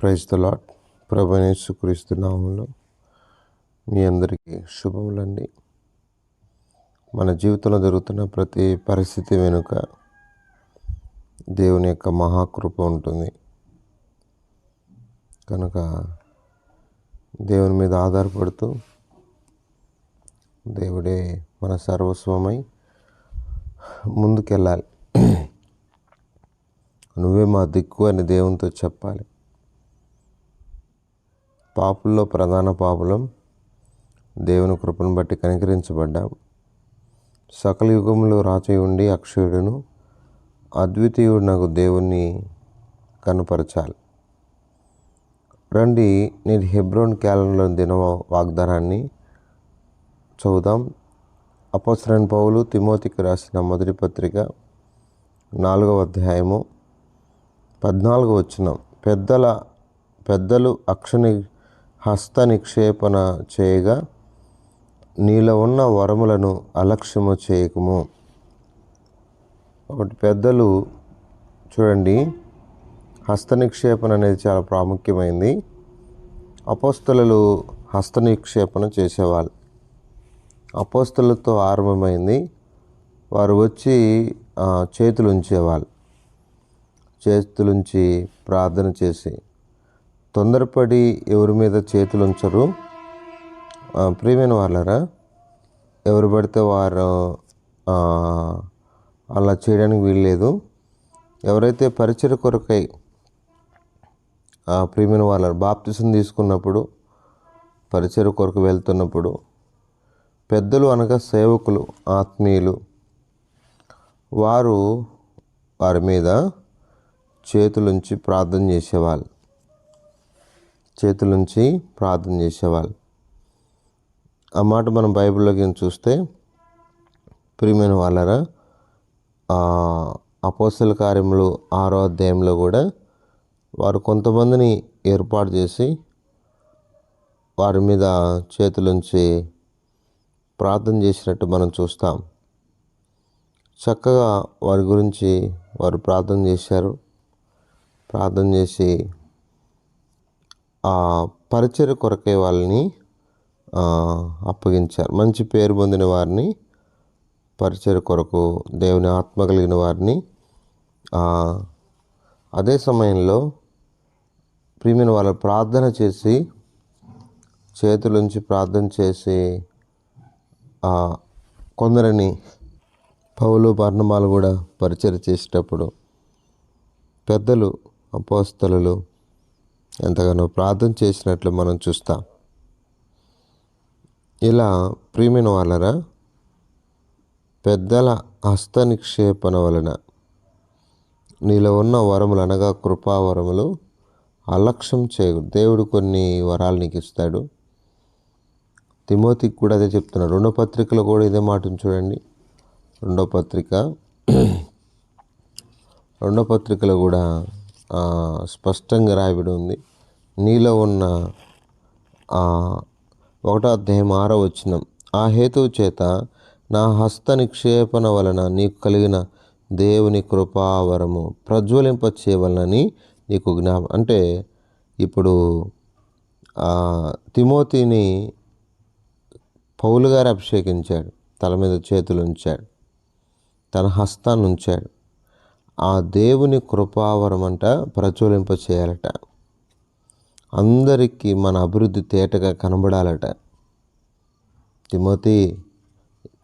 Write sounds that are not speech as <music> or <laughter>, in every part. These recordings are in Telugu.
ప్రైజ్ ద లాట్ ప్రభనేసుక్రీస్తు నామంలో మీ అందరికీ శుభములండి. మన జీవితంలో జరుగుతున్న ప్రతి పరిస్థితి వెనుక దేవుని యొక్క మహాకృప ఉంటుంది. కనుక దేవుని మీద ఆధారపడుతూ దేవుడే మన సర్వస్వమై ముందుకెళ్ళాలి. నువ్వే మా దిక్కు అని దేవునితో చెప్పాలి. పాపుల్లో ప్రధాన పాపులం దేవుని కృపను బట్టి కనికరించబడ్డాం. సకల యుగంలో రాచి ఉండి అక్షయుడును అద్వితీయుడు నాకు దేవుణ్ణి కనుపరచాలి. రండి నేను హెబ్రోన్ క్యాలెండర్ దిన వాగ్దానాన్ని చదువుదాం. అపోసరన్ పౌలు తిమోతికి రాసిన మొదటి పత్రిక నాలుగవ అధ్యాయము పద్నాలుగు వచ్చిన పెద్దల పెద్దలు అక్షని హస్త నిక్షేపణ చేయగా నీలో ఉన్న వరములను అలక్ష్యము చేయకము. ఒకటి పెద్దలు చూడండి హస్త నిక్షేపణ అనేది చాలా ప్రాముఖ్యమైంది. అపోస్తలు హస్త నిక్షేపణ చేసేవాళ్ళు. అపోస్తలతో ఆరంభమైంది. వారు వచ్చి చేతులు ఉంచేవాళ్ళు చేతులుంచి ప్రార్థన చేసి తొందరపడి ఎవరి మీద చేతులు ఉంచరు ఆ, ప్రియమైన వాళ్ళరా ఎవరు పడితే వారు అలా చేయడానికి వీల్లేదు. ఎవరైతే పరిచయ కొరకై ఆ ప్రియమైన వాళ్ళ బాప్తిసం తీసుకున్నప్పుడు పరిచయ కొరకు వెళ్తున్నప్పుడు పెద్దలు అనగా సేవకులు ఆత్మీయులు వారు వారి మీద చేతులుంచి ప్రార్థన చేసేవాళ్ళు. చేతులుంచి ప్రార్థన చేసేవాళ్ళు. ఆ మాట మనం బైబిల్లోకి చూస్తే ప్రియమైన వాళ్ళరా అపోసల కార్యములు ఆరో అధ్యాయంలో కూడా వారు కొంతమందిని ఏర్పాటు చేసి వారి మీద చేతులుంచి ప్రార్థన చేసినట్టు మనం చూస్తాం. చక్కగా వారి గురించి వారు ప్రార్థన చేశారు. ప్రార్థన చేసి పరిచయ కొరకే వాళ్ళని అప్పగించారు. మంచి పేరు పొందిన వారిని పరిచయ కొరకు దేవుని ఆత్మ కలిగిన వారిని అదే సమయంలో ప్రియమైన వాళ్ళ ప్రార్థన చేసి చేతులుంచి ప్రార్థన చేసి కొందరిని పౌలు పర్ణమాలు కూడా పరిచయం చేసేటప్పుడు పెద్దలు అపోస్తలు ఎంతగానో ప్రార్థన చేసినట్లు మనం చూస్తాం. ఇలా ప్రియమైన వాళ్ళరా పెద్దల హస్త నిక్షేపణ వలన నీలో ఉన్న వరములు అనగా కృపావరములు అలక్ష్యం చేయకూడదు దేవుడు కొన్ని వరాలు నీకు ఇస్తాడు. తిమోతికి కూడా అదే చెప్తున్నాడు. రెండో పత్రికలో కూడా ఇదే మాటను చూడండి. రెండో పత్రిక <clears throat> రెండో పత్రికలో కూడా స్పష్టంగా రాయబడి ఉంది. నీలో ఉన్న ఒకటో అధ్యాయం ఆరో వచ్చినం ఆ హేతువు చేత నా హస్త నిక్షేపణ వలన నీకు కలిగిన దేవుని కృపావరము ప్రజ్వలింప చేయవలనని నీకు జ్ఞాప అంటే ఇప్పుడు తిమోతిని పౌలు గారు అభిషేకించాడు. తల మీద చేతులు ఉంచాడు. తన హస్తాన్ని ఉంచాడు. ఆ దేవుని కృపావరం అంట ప్రచురింప చేయాలట. అందరికీ మన అభివృద్ధి తేటగా కనబడాలట. తిమోతి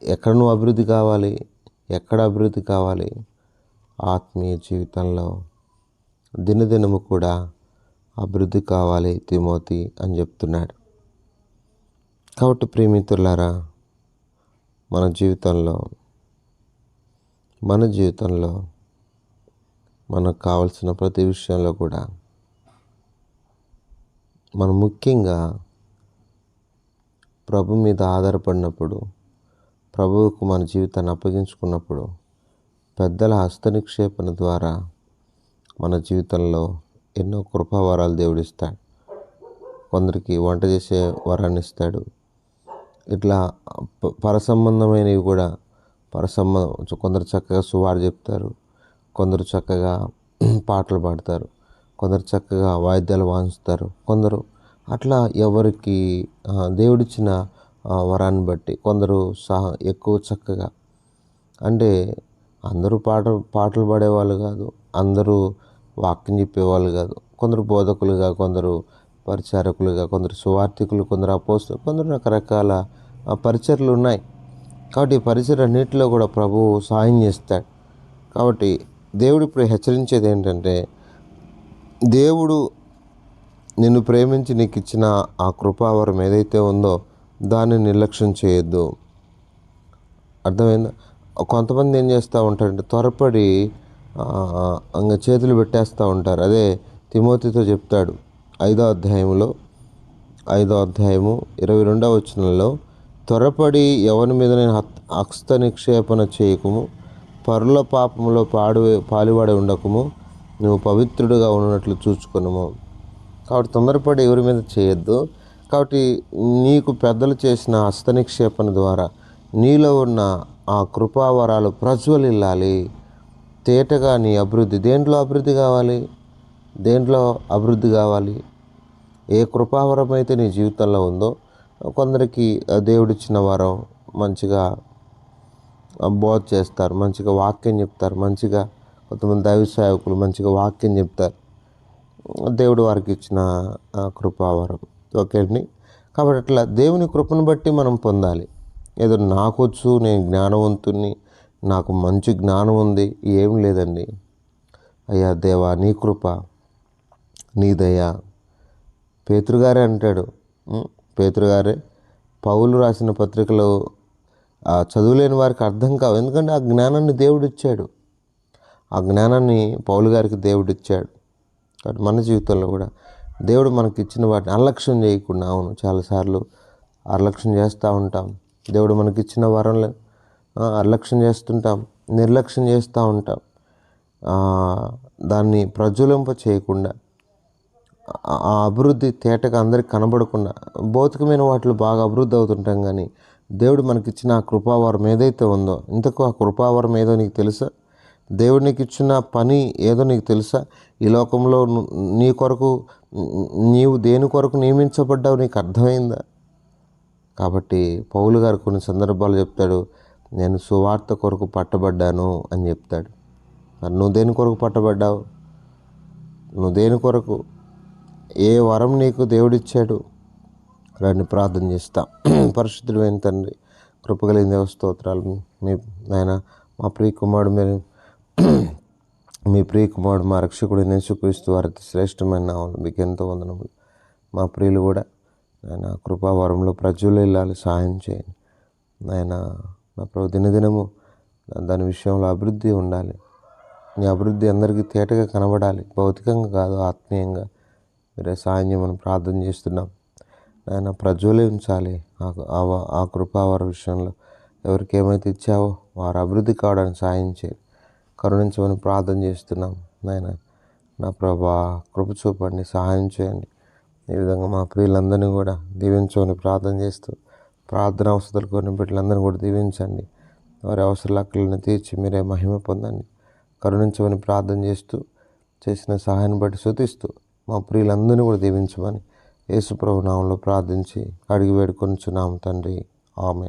ఎక్కడ నువ్వు అభివృద్ధి కావాలి? ఎక్కడ అభివృద్ధి కావాలి? ఆత్మీయ జీవితంలో దినదినము కూడా అభివృద్ధి కావాలి తిమోతి అని చెప్తున్నాడు. కాబట్టి ప్రేమితులారా మన జీవితంలో మన జీవితంలో మనకు కావలసిన ప్రతి విషయంలో కూడా మనం ముఖ్యంగా ప్రభు మీద ఆధారపడినప్పుడు ప్రభువుకు మన జీవితాన్ని అప్పగించుకున్నప్పుడు పెద్దల హస్త నిక్షేపణ ద్వారా మన జీవితంలో ఎన్నో కృపావరాలు దేవుడిస్తాడు. కొందరికి వంట చేసే వరాన్ని ఇస్తాడు. ఇట్లా పరసంబంధమైనవి కూడా పరసంబంధం కొందరు చక్కగా సువారు చెప్తారు. కొందరు చక్కగా <clears throat> పాటలు పాడతారు కొందరు చక్కగా వాయిద్యాలు వాయిస్తారు కొందరు అట్లా ఎవరికి దేవుడిచ్చిన వరాన్ని బట్టి కొందరు సహా ఎక్కువ చక్కగా. అంటే అందరూ పాట పాటలు పాడేవాళ్ళు కాదు అందరూ వాక్యం చెప్పేవాళ్ళు కాదు కొందరు బోధకులుగా కొందరు పరిచారకులుగా కొందరు సువార్థికులు కొందరు అపోస్తులు కొందరు రకరకాల పరిచర్లు ఉన్నాయి. కాబట్టి ఈ పరిచర్ అన్నింటిలో కూడా ప్రభువు సాయం చేస్తాడు. కాబట్టి దేవుడు ఇప్పుడు హెచ్చరించేది ఏంటంటే దేవుడు నిన్ను ప్రేమించి నీకు ఇచ్చిన ఆ కృపావరం ఏదైతే ఉందో దాన్ని నిర్లక్ష్యం చేయొద్దు. అర్థమైందా? కొంతమంది ఏం చేస్తూ ఉంటారంటే త్వరపడి అంగ చేతులు పెట్టేస్తూ ఉంటారు. అదే తిమోతితో చెప్తాడు ఐదో అధ్యాయంలో ఐదో అధ్యాయము ఇరవై రెండవ వచనంలో త్వరపడి ఎవరి మీద నేను హస్త నిక్షేపణ చేయకము? పరుల పాపములో పాడు పాలువాడి ఉండకము. నువ్వు పవిత్రుడుగా ఉన్నట్లు చూసుకునము కాబట్టి తొందరపడి ఎవరి మీద చేయొద్దు. కాబట్టి నీకు పెద్దలు చేసిన హస్త నిక్షేపణ ద్వారా నీలో ఉన్న ఆ కృపావరాలు ప్రజ్వలిల్లాలి. తేటగా నీ అభివృద్ధి దేంట్లో అభివృద్ధి కావాలి? దేంట్లో అభివృద్ధి కావాలి? ఏ కృపావరం అయితే నీ జీవితంలో ఉందో కొందరికి దేవుడిచ్చిన వరం మంచిగా బోధ చేస్తారు మంచిగా వాక్యం చెప్తారు మంచిగా కొంతమంది దైవ సేవకులు మంచిగా వాక్యం చెప్తారు. దేవుడు వారికి ఇచ్చిన కృపావరం. ఓకే అండి? కాబట్టి అట్లా దేవుని కృపను బట్టి మనం పొందాలి. ఏదో నాకొచ్చు నేను జ్ఞానవంతుని నాకు మంచి జ్ఞానం ఉంది ఏం లేదండి. అయ్యా దేవా నీ కృప నీ దయ. పేతురుగారే అంటాడు. పేతృగారే పౌలు రాసిన పత్రికలో చదువులేని వారికి అర్థం కావు. ఎందుకంటే ఆ జ్ఞానాన్ని దేవుడు ఇచ్చాడు. ఆ జ్ఞానాన్ని పౌలు గారికి దేవుడు ఇచ్చాడు. కాబట్టి మన జీవితంలో కూడా దేవుడు మనకి ఇచ్చిన వాటిని అలక్ష్యం చేయకుండా అవును చాలాసార్లు అలక్ష్యం చేస్తూ ఉంటాం. దేవుడు మనకి ఇచ్చిన వరంలో అలక్ష్యం చేస్తుంటాం నిర్లక్ష్యం చేస్తూ ఉంటాం. దాన్ని ప్రజ్వలింప చేయకుండా ఆ ఆ అభివృద్ధి తేటగా అందరికి కనబడకుండా భౌతికమైన వాటిలో బాగా అభివృద్ధి అవుతుంటాం కానీ దేవుడు మనకిచ్చిన ఆ కృపావరం ఏదైతే ఉందో ఇంతకు ఆ కృపావరం ఏదో నీకు తెలుసా? దేవుడు నీకు ఇచ్చిన పని ఏదో నీకు తెలుసా? ఈ లోకంలో నీ కొరకు నీవు దేని కొరకు నియమించబడ్డావు నీకు అర్థమైందా? కాబట్టి పౌలు గారు కొన్ని సందర్భాలు చెప్తాడు నేను సువార్త కొరకు పట్టబడ్డాను అని చెప్తాడు. మరి నువ్వు దేని కొరకు పట్టబడ్డావు? నువ్వు దేని కొరకు? ఏ వరం నీకు దేవుడిచ్చాడు? రండి ప్రార్థన చేస్తాం. <clears throat> పరిశుద్ధుడైన తండ్రి కృపగలిగిన దేవస్తోత్రాలు మీ నాయన మా ప్రియ కుమారుడు మీరు <clears throat> మీ ప్రియ కుమారుడు మా రక్షకుడు నేసుక్రీస్తు వారి శ్రేష్టమైన నామములు మీకు ఎంతో వందనములు. మా ప్రియులు కూడా ఆయన కృపావరంలో ప్రజలు వెళ్ళాలి సహాయం చేయండి. నాయన నా ప్రభు దినదినము దాని విషయంలో అభివృద్ధి ఉండాలి. నీ అభివృద్ధి అందరికీ తేటగా కనబడాలి. భౌతికంగా కాదు ఆత్మీయంగా మీరే సాయం చేయమని ప్రార్థన చేస్తున్నాం. నాయన ప్రజ్వలించాలి. ఆ ఆ వారి విషయంలో ఎవరికి ఏమైతే ఇచ్చావో వారు అభివృద్ధి కావడానికి సాయం చేయండి కరుణించమని ప్రార్థన చేస్తున్నాం. నాయన నా ప్రభా కృప చూపండి సహాయం చేయండి. ఈ విధంగా మా ప్రియులందరినీ కూడా దీవించమని ప్రార్థన చేస్తూ ప్రార్థన అవసరాలు కొన్ని బిడ్డలందరినీ కూడా దీవించండి. వారి అవసరాలను తీర్చి మీరే మహిమ పొందండి. కరుణించమని ప్రార్థన చేస్తూ చేసిన సహాయాన్ని బట్టి శృతిస్తూ మా ప్రియులందరినీ కూడా దీవించమని యేసుప్రభు నామంలో ప్రార్థించి అడిగి వేడుకొనిచున్నాము తండ్రి. ఆమె